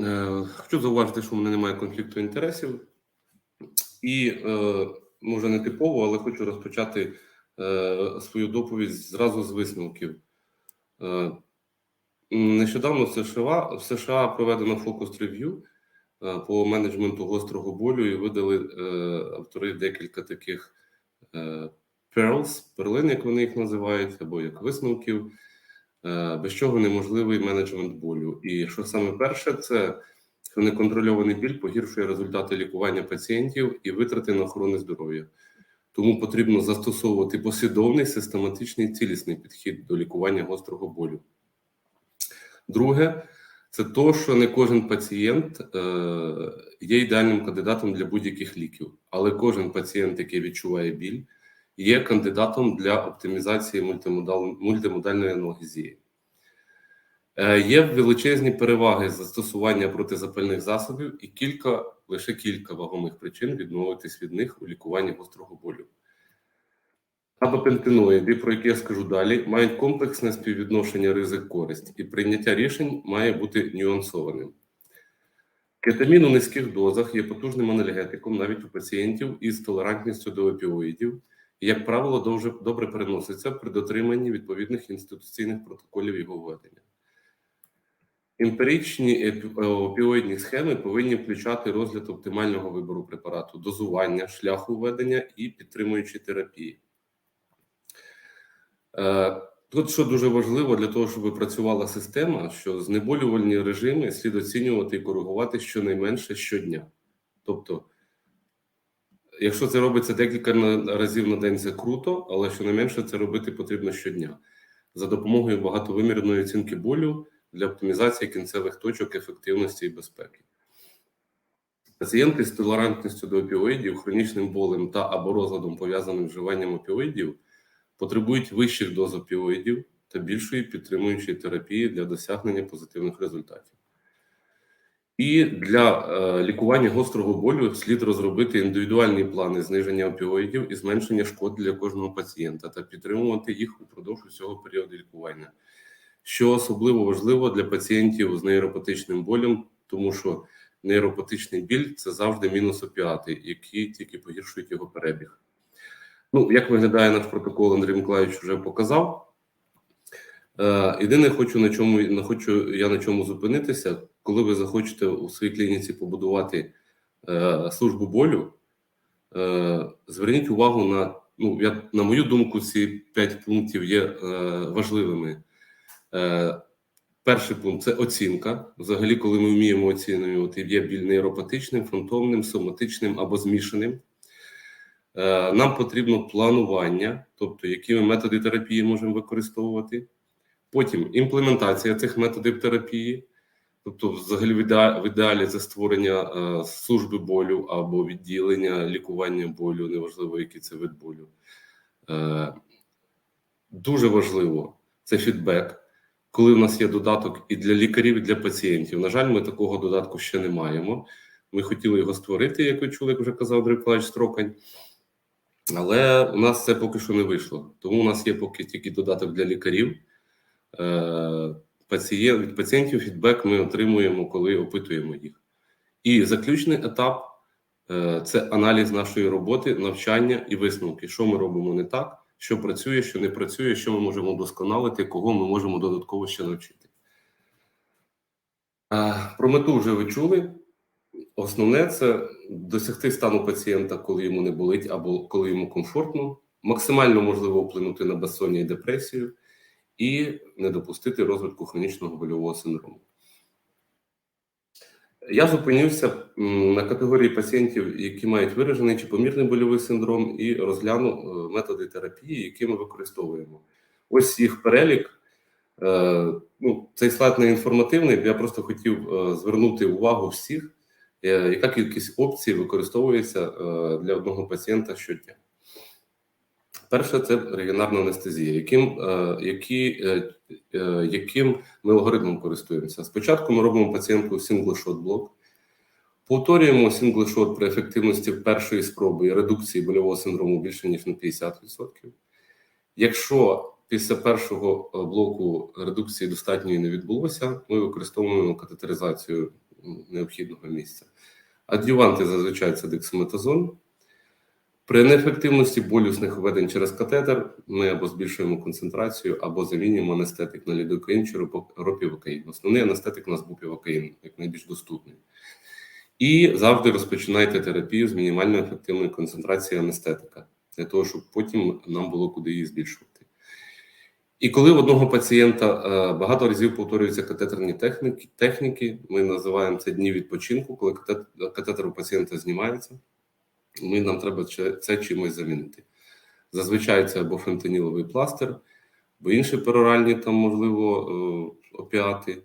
Е, Хочу зауважити, що в мене немає конфлікту інтересів, і е, може не типово, але хочу розпочати е, свою доповідь зразу з висновків. Нещодавно в США, в США проведено фокус рев'ю по менеджменту гострого болю і видали автори декілька таких pearls, перлин, як вони їх називають, або як висновків, без чого неможливий менеджмент болю. І що саме перше, це що неконтрольований біль погіршує результати лікування пацієнтів і витрати на охорону здоров'я. Тому потрібно застосовувати послідовний, систематичний цілісний підхід до лікування гострого болю. Друге, це то, що не кожен пацієнт е, є ідеальним кандидатом для будь-яких ліків, але кожен пацієнт, який відчуває біль, є кандидатом для оптимізації мультимодальної аналгезії. Е, є величезні переваги застосування протизапальних засобів і кілька, лише кілька вагомих причин відмовитись від них у лікуванні гострого болю. Габапентиноїди, про які я скажу далі, мають комплексне співвідношення ризик-користь, і прийняття рішень має бути нюансованим. Кетамін у низьких дозах є потужним анальгетиком навіть у пацієнтів із толерантністю до опіоїдів, як правило, дуже добре переноситься при дотриманні відповідних інституційних протоколів його введення. Емпіричні е, опіоїдні схеми повинні включати розгляд оптимального вибору препарату, дозування, шляху введення і підтримуючі терапії. Е, Тут що дуже важливо для того, щоб працювала система, що знеболювальні режими слід оцінювати і коригувати щонайменше щодня. Тобто, якщо це робиться декілька разів на день, це круто, але щонайменше це робити потрібно щодня за допомогою багатовимірної оцінки болю для оптимізації кінцевих точок ефективності і безпеки. Пацієнти з толерантністю до опіоїдів, хронічним болем та або розладом, пов'язаним вживанням опіоїдів, потребують вищих доз опіоїдів та більшої підтримуючої терапії для досягнення позитивних результатів. І для е, лікування гострого болю слід розробити індивідуальні плани зниження опіоїдів і зменшення шкод для кожного пацієнта та підтримувати їх упродовж усього періоду лікування, що особливо важливо для пацієнтів з нейропатичним болем, тому що нейропатичний біль це завжди мінус опіати, які тільки погіршують його перебіг. Ну, як виглядає наш протокол, Андрій Миколаївич вже показав. Е, єдине, хочу на чому не хочу я на чому зупинитися. Коли ви захочете у своїй клініці побудувати е, службу болю, е, зверніть увагу на ну, я, на мою думку, ці п'ять пунктів є е, важливими. Е, перший пункт це оцінка. Взагалі, коли ми вміємо оцінювати, є біль нейропатичним, фронтовним, соматичним або змішаним. Е, Нам потрібно планування, тобто які ми методи терапії можемо використовувати. Потім імплементація цих методів терапії, тобто, взагалі, в ідеалі, це створення е, служби болю або відділення лікування болю, неважливо, який це вид болю. Е, дуже важливо це фідбек, коли в нас є додаток і для лікарів, і для пацієнтів. На жаль, ми такого додатку ще не маємо. Ми хотіли його створити, як ви чули, як вже казав Андрій Миколаївич Строкань. Але у нас це поки що не вийшло. Тому у нас є поки тільки додаток для лікарів. Пацієнт, від пацієнтів фідбек ми отримуємо, коли опитуємо їх. І заключний етап е, це аналіз нашої роботи, навчання і висновки, що ми робимо не так, що працює, що не працює, що ми можемо вдосконалити, кого ми можемо додатково ще навчити. Е, Про мету вже ви чули. Основне це досягти стану пацієнта, коли йому не болить, або коли йому комфортно, максимально можливо вплинути на безсоння і депресію, і не допустити розвитку хронічного больового синдрому. Я зупинився на категорії пацієнтів, які мають виражений чи помірний больовий синдром, і розгляну е, методи терапії, які ми використовуємо. Ось їх перелік. Е, Ну, цей слайд не інформативний. Я просто хотів е, звернути увагу всіх, яка кількість опцій використовується для одного пацієнта щодня. Перше, це регіонарна анестезія, яким, е, які, е, е, яким ми алгоритмом користуємося. Спочатку ми робимо пацієнтку синглшот блок, повторюємо синглшот при ефективності першої спроби і редукції больового синдрому більше ніж на 50%. Якщо після першого блоку редукції достатньої не відбулося, ми використовуємо катетеризацію необхідного місця. Адюванти зазвичай це дексаметазон. При неефективності болюсних введень через катетер ми або збільшуємо концентрацію, або замінюємо анестетик на лідокаїн чи ропівокаїн. Основний анестетик у нас був півокаїн, як найбільш доступний. І завжди розпочинайте терапію з мінімально ефективної концентрації анестетика, для того, щоб потім нам було куди її збільшувати. І коли в одного пацієнта е, багато разів повторюються катетерні техніки, техніки, ми називаємо це дні відпочинку, коли катетер у пацієнта знімається, ми, нам треба це- чимось замінити. Зазвичай це або фентаніловий пластир, або інші пероральні, там, можливо, е, опіати,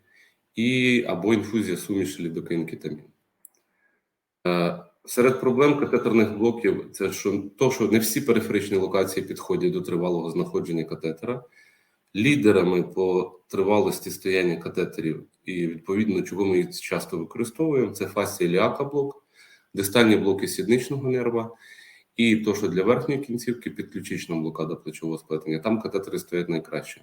і, або інфузія суміші лідокаїн-кетамін. Е, Серед проблем катетерних блоків це що, то, що не всі периферичні локації підходять до тривалого знаходження катетера. Лідерами по тривалості стояння катетерів і відповідно, чого ми їх часто використовуємо, це фасція іліака блок, дистальні блоки сідничного нерва, і то, що для верхньої кінцівки підключична блокада плечового сплетення. Там катетери стоять найкраще.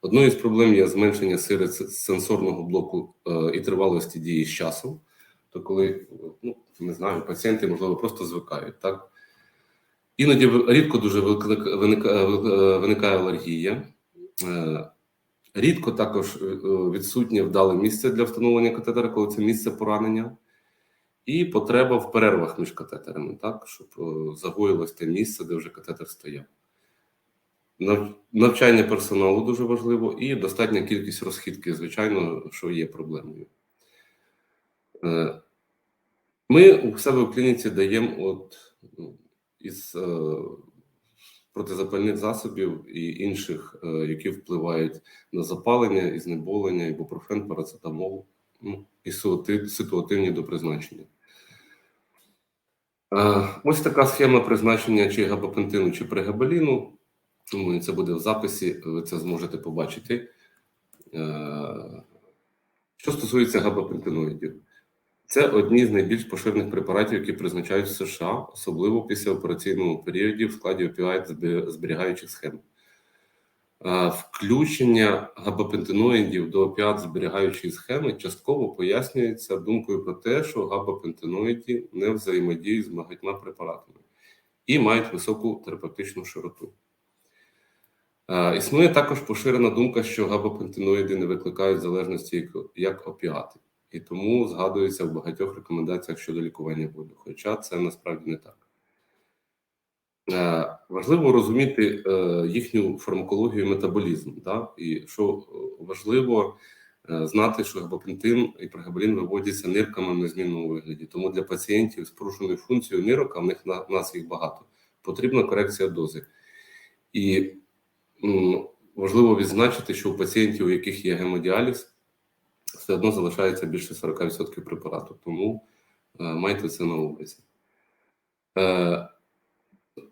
Одною з проблем є зменшення сири с- сенсорного блоку е, і тривалості дії з часом. То коли ну не знаю, пацієнти можливо просто звикають, так іноді рідко дуже виникає, виникає алергія. Е, Рідко також е, відсутнє вдале місце для встановлення катетера, коли це місце поранення, і потреба в перервах між катетерами, так щоб е, загоїлось те місце, де вже катетер стояв. Навчання персоналу дуже важливо, і достатня кількість розхідки, звичайно, що є проблемою. Е, Ми у себе в клініці даємо от ну, із е, протизапальних засобів і інших, які впливають на запалення, і знеболення, ібупрофен, парацетамол, ну, і ситуативні до призначення. Ось така схема призначення чи габапентину, чи прегабаліну. Думаю, це буде в записі, ви це зможете побачити. Що стосується габапентиноїдів, це одні з найбільш поширених препаратів, які призначають в США, особливо після операційному періоді в складі опіоїд зберігаючих схем. Включення габапентиноїдів до опіат зберігаючої схеми частково пояснюється думкою про те, що габапентиноїді не взаємодіють з багатьма препаратами і мають високу терапевтичну широту. Існує також поширена думка, що габапентиноїди не викликають залежності як опіати, і тому згадується в багатьох рекомендаціях щодо лікування болю. Хоча це насправді не так. Е, Важливо розуміти е, їхню фармакологію і метаболізм. Да? І що е, важливо знати, що габапентин і прегабалін виводяться нирками в незмінному вигляді. Тому для пацієнтів з порушеною функцією нирок, а в них в нас їх багато, потрібна корекція дози. І важливо відзначити, що у пацієнтів, у яких є гемодіаліз, все одно залишається більше 40% препарату. Тому майте це на увазі.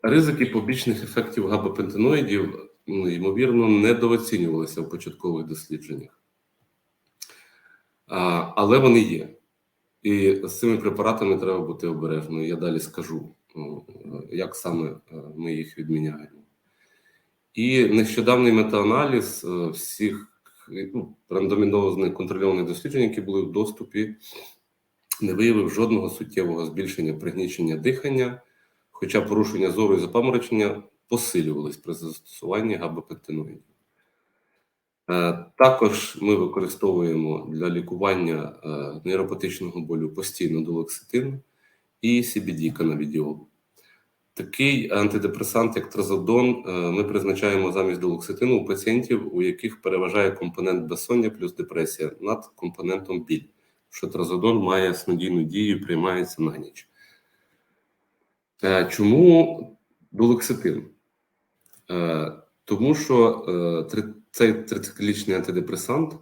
Ризики побічних ефектів габапентиноїдів, ну, ймовірно, недооцінювалися в початкових дослідженнях. Але вони є. І з цими препаратами треба бути обережною. Я далі скажу, ну, як саме е, ми їх відміняємо. І нещодавний метааналіз е, всіх ну, рандомізованих контрольованих досліджень, які були в доступі, не виявив жодного суттєвого збільшення пригнічення дихання, хоча порушення зору і запаморочення посилювались при застосуванні габапентиноїдів. Е, Також ми використовуємо для лікування е, нейропатичного болю постійно долокситин і CBD канабідіол. Такий антидепресант, як тразодон, е, ми призначаємо замість долокситину у пацієнтів, у яких переважає компонент безсоння плюс депресія над компонентом біль, що тразодон має снодійну дію, і приймається на ніч. Е, Чому долокситин? Е, Тому що е, цей трициклічний антидепресант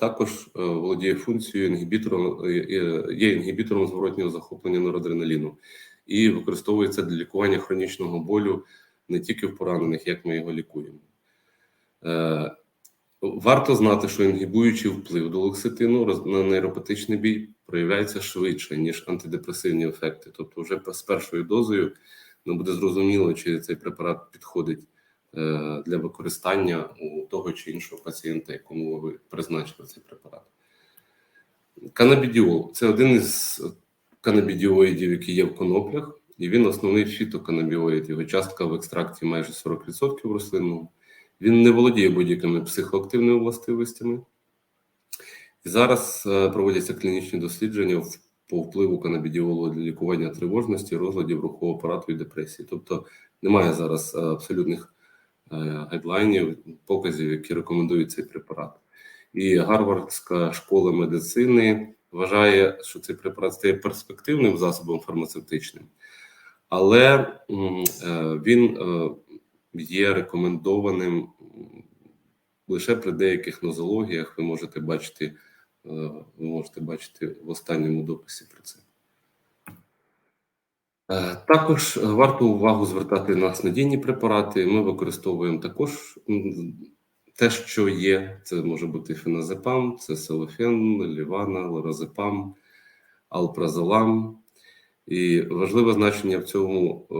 також володіє функцією інгібітором, є інгібітором зворотнього захоплення норадреналіну і використовується для лікування хронічного болю не тільки в поранених, як ми його лікуємо. Варто знати, що інгібуючий вплив долокситину на нейропатичний бій проявляється швидше, ніж антидепресивні ефекти. Тобто, вже з першою дозою не буде зрозуміло, чи цей препарат підходить е, для використання у того чи іншого пацієнта, якому ви призначили цей препарат. Канабідіол це один із канабідіоїдів, які є в коноплях, і він основний фітоканабіоїд. Його частка в екстракті майже 40% рослинного. Він не володіє будь-якими психоактивними властивостями. Зараз е, проводяться клінічні дослідження по впливу канабідіолу для лікування тривожності, розладів рухового апарату і депресії. Тобто немає зараз е, абсолютних е, гайдлайнів, показів, які рекомендують цей препарат. І Гарвардська школа медицини вважає, що цей препарат стає перспективним засобом фармацевтичним, але він є рекомендованим лише при деяких нозологіях. Ви можете бачити, ви можете бачити в останньому дописі про це. Е, Також варто увагу звертати на снадійні препарати. Ми використовуємо також те, що є. Це може бути феназепам, це селофен, лівана, лоразепам, алпразолам. І важливе значення в цьому е,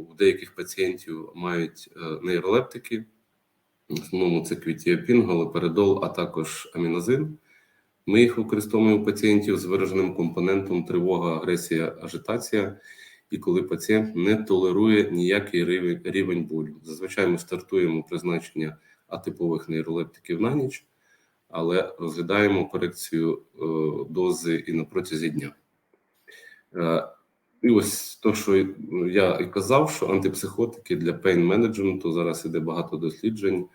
у деяких пацієнтів мають е, нейролептики. В основному це квітіапін, галоперидол, а також амінозин. Ми їх використовуємо у пацієнтів з вираженим компонентом тривога, агресія, ажитація, і коли пацієнт не толерує ніякий рівень, болю. Зазвичай ми стартуємо призначення атипових нейролептиків на ніч, але розглядаємо корекцію е, дози і на протязі дня. Е, і ось то, що я і казав, що антипсихотики для пейн менеджменту зараз іде багато досліджень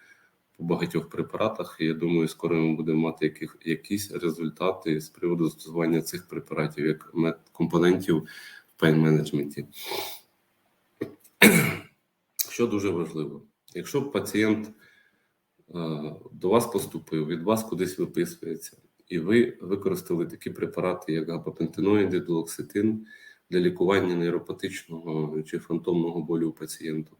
по багатьох препаратах. І я думаю, скоро ми будемо мати яких, якісь результати з приводу застосування цих препаратів як компонентів в пейн менеджменті. Що дуже важливо, якщо пацієнт е, до вас поступив, від вас кудись виписується, і ви використали такі препарати, як гапапентиноїди, дулоксетин для лікування нейропатичного чи фантомного болю у пацієнту,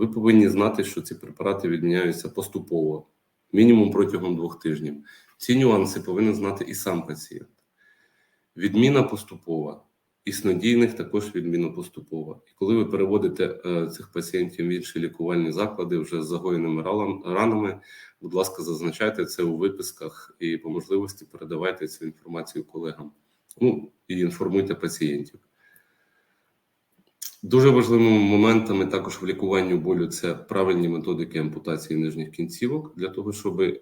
ви повинні знати, що ці препарати відміняються поступово, мінімум протягом двох тижнів. Ці нюанси повинен знати і сам пацієнт. Відміна поступова, і снодійних також відміна поступова. І коли ви переводите е, цих пацієнтів в інші лікувальні заклади вже з загоєними ранами, будь ласка, зазначайте це у виписках і по можливості передавайте цю інформацію колегам. Ну і інформуйте пацієнтів. Дуже важливими моментами також в лікуванні болю це правильні методики ампутації нижніх кінцівок для того, щоб е,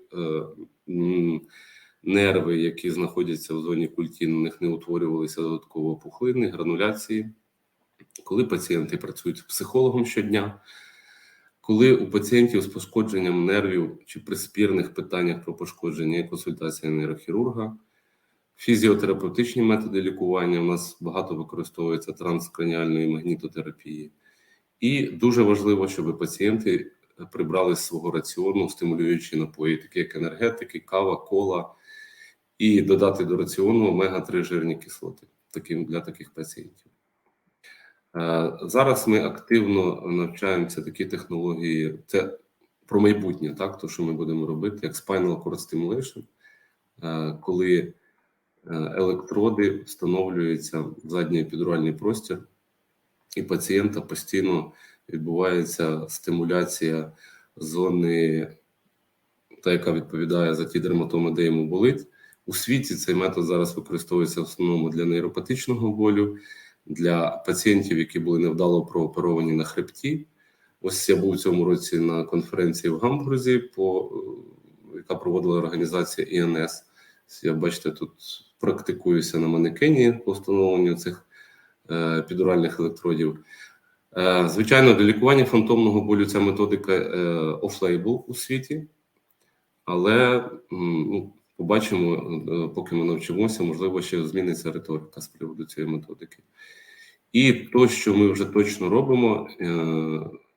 нерви, які знаходяться в зоні культі, на них не утворювалися додатково пухлини, грануляції. Коли пацієнти працюють з психологом щодня, коли у пацієнтів з пошкодженням нервів чи при спірних питаннях про пошкодження є консультація нейрохірурга, фізіотерапевтичні методи лікування у нас багато використовується транскраніальної магнітотерапії. І дуже важливо, щоб пацієнти прибрали з свого раціону стимулюючі напої, такі як енергетики, кава, кола, і додати до раціону омега-3 жирні кислоти таким, для таких пацієнтів. Е, Зараз ми активно навчаємося такі технології. Це про майбутнє, так, то, що ми будемо робити, як Spinal Cord Stimulation, е, коли е, електроди встановлюються в задній епідуральний простір, і пацієнта постійно відбувається стимуляція зони, та яка відповідає за ті дерматоми, де йому болить. У світі цей метод зараз використовується в основному для нейропатичного болю, для пацієнтів, які були невдало прооперовані на хребті. Ось я був у цьому році на конференції в Гамбурзі, по, е, яка проводила організація ІНС. Я бачите, тут практикуюся на манекені по встановленню цих е, підуральних електродів. Е, звичайно, для лікування фантомного болю ця методика е, офлейбл у світі, але ну, побачимо, поки ми навчимося, можливо, ще зміниться риторика з приводу цієї методики. І то, що ми вже точно робимо,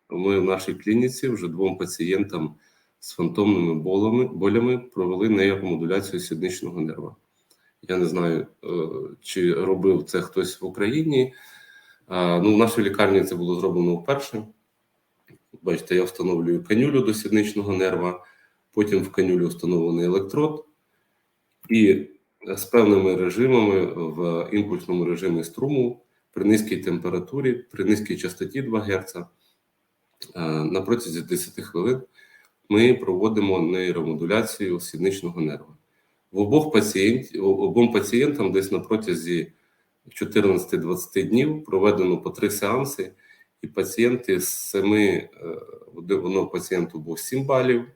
ми в нашій клініці вже двом пацієнтам з фантомними болями, болями провели нейромодуляцію сідничного нерва. Я не знаю, е, чи робив це хтось в Україні. Ну, в нашій лікарні це було зроблено вперше. Бачите, я встановлюю канюлю до сідничного нерва, потім в канюлю встановлений електрод, і з певними режимами в імпульсному режимі струму при низькій температурі, при низькій частоті 2 Гц е, на протязі 10 хвилин ми проводимо нейромодуляцію сідничного нерва. В обох пацієнтів обом пацієнтам десь на протязі 14-20 днів проведено по три сеанси, і пацієнти з семи е, одного пацієнту був 7 балів е,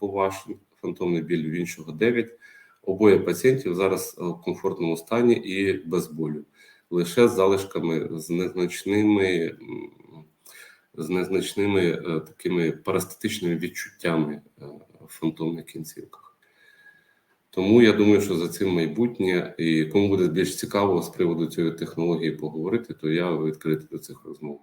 по вашим, фантомний біль, в іншого 9. Обоє пацієнтів зараз в комфортному стані і без болю, лише з залишками з незначними, з незначними е, такими парастатичними відчуттями в фантомних кінцівках. Тому я думаю, що за цим майбутнє, і кому буде більш цікаво з приводу цієї технології поговорити, то я відкритий до цих розмов.